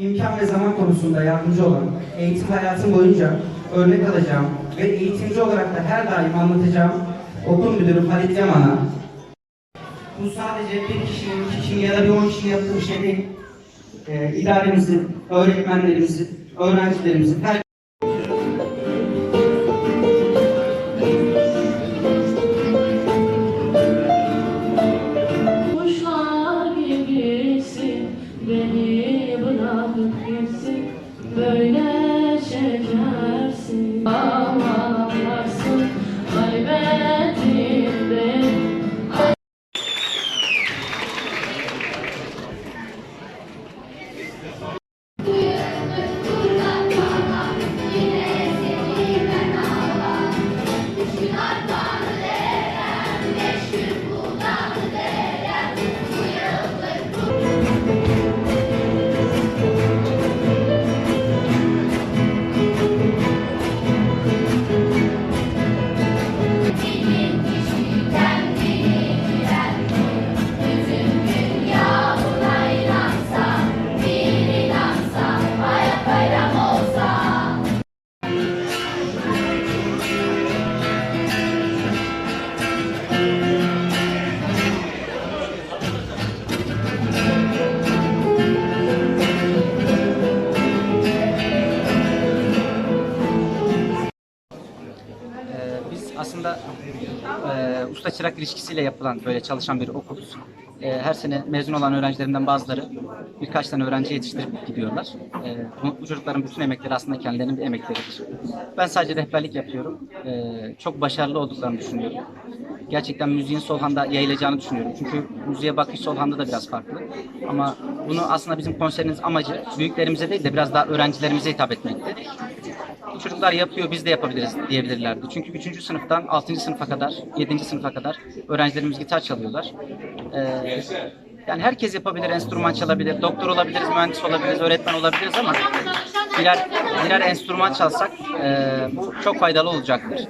imkan ve zaman konusunda yardımcı olan, eğitim hayatım boyunca örnek alacağım ve eğitimci olarak da her daim anlatacağım okul müdürü Halit Yaman'a bu sadece bir kişinin, iki kişinin ya da bir on kişinin yaptığı şey değil. Ee, idaremizin, öğretmenlerimizin, öğrencilerimizin, her Burn e, usta çırak ilişkisiyle yapılan böyle çalışan bir okuluz. Ee, her sene mezun olan öğrencilerimden bazıları birkaç tane öğrenci yetiştirip gidiyorlar. Ee, bu, bu çocukların bütün emekleri aslında kendilerinin bir emekleridir. Ben sadece rehberlik yapıyorum. Ee, çok başarılı olduklarını düşünüyorum. Gerçekten müziğin Solhan'da yayılacağını düşünüyorum. Çünkü müziğe bakış Solhan'da da biraz farklı. Ama bunu aslında bizim konserimiz amacı büyüklerimize değil de biraz daha öğrencilerimize hitap etmekti. Çocuklar yapıyor biz de yapabiliriz diyebilirlerdi. Çünkü 3. sınıftan 6. sınıfa kadar, 7. sınıfa kadar öğrencilerimiz gitar çalıyorlar. Ee, yani herkes yapabilir, enstrüman çalabilir, doktor olabiliriz, mühendis olabiliriz, öğretmen olabiliriz ama birer, birer enstrüman çalsak e, bu çok faydalı olacaktır.